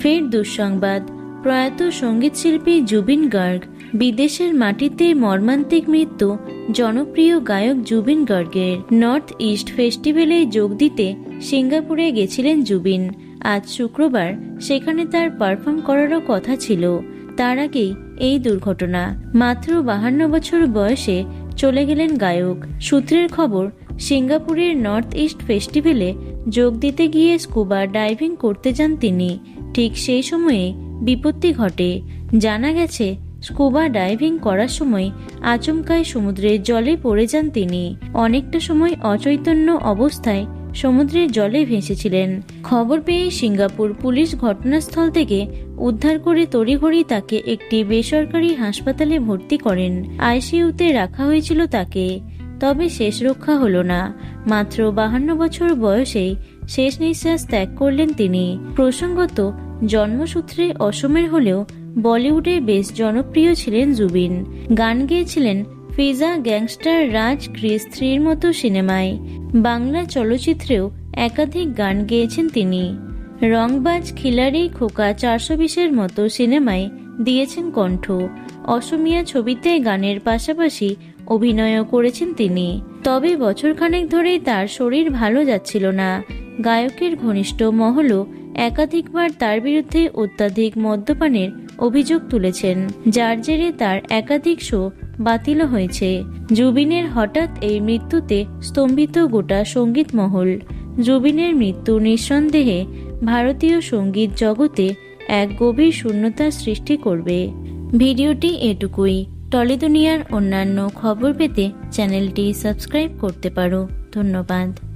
ফের দুঃসংবাদ। প্রয়াত সঙ্গীতশিল্পী জুবিন গার্গ, বিদেশের মাটিতে মর্মান্তিক মৃত্যু, জনপ্রিয় গায়ক জুবিন গার্গের। নর্থ ইস্ট ফেস্টিভ্যালে যোগ দিতে সিঙ্গাপুরে গেছিলেন জুবিন। আজ শুক্রবার সেখানে তার পারফর্ম করারও কথা ছিল। তার আগেই এই দুর্ঘটনা। মাত্র বাহান্ন বছর বয়সে চলে গেলেন গায়ক। সূত্রের খবর, সিঙ্গাপুরের নর্থ ইস্ট ফেস্টিভ্যালে যোগ দিতে গিয়ে স্কুবা ডাইভিং করতে যান তিনি। ঠিক সেই সময়ে বিপত্তি ঘটে। জানা গেছে, স্কুবা ডাইভিং করার সময় আচমকায় সমুদ্রের জলে পড়ে যান তিনি। অনেকটা সময় অচৈতন্য অবস্থায় সমুদ্রের জলে ভেসেছিলেন। খবর পেয়ে সিঙ্গাপুর পুলিশ ঘটনাস্থল থেকে উদ্ধার করে তড়িঘড়ি তাকে একটি বেসরকারি হাসপাতালে ভর্তি করেন। আইসিইউতে রাখা হয়েছিল তাকে। তবে শেষ রক্ষা হলো না। মাত্র বাহান্ন বছর বয়সেই শেষ নিঃশ্বাস ত্যাগ করলেন তিনি। প্রসঙ্গত জন্মসূত্রে অসমের হলেও বলিউডে বেশ জনপ্রিয় ছিলেন জুবিন। গান গেয়েছিলেন ফিজা গ্যাংস্টার রাজ ক্রিস থ্রির মতো সিনেমায়। বাংলা চলচ্চিত্রেও একাধিক গান গেয়েছেন তিনি। রংবাজ খিলাড়ি খোকা চারশো বিশের মতো সিনেমায় দিয়েছেন কণ্ঠ। অসমিয়া ছবিতে গানের পাশাপাশি অভিনয়ও করেছেন তিনি। তবে বছরখানেক ধরেই তার শরীর ভালো যাচ্ছিল না। গায়কের ঘনিষ্ঠ মহলও একাধিকবার তার বিরুদ্ধে অত্যাধিক মদ্যপানের অভিযোগ তুলেছেন, যার জেরে তার একাধিক শো বাতিল হয়েছে। জুবিনের হঠাৎ এই মৃত্যুতে স্তম্ভিত গোটা সংগীত মহল জুবিনের মৃত্যু নিঃসন্দেহে ভারতীয় সংগীত জগতে এক গভীর শূন্যতার সৃষ্টি করবে। ভিডিওটি এটুকুই। টলি দুনিয়ার অন্যান্য খবর পেতে চ্যানেলটি সাবস্ক্রাইব করতে পারো। ধন্যবাদ।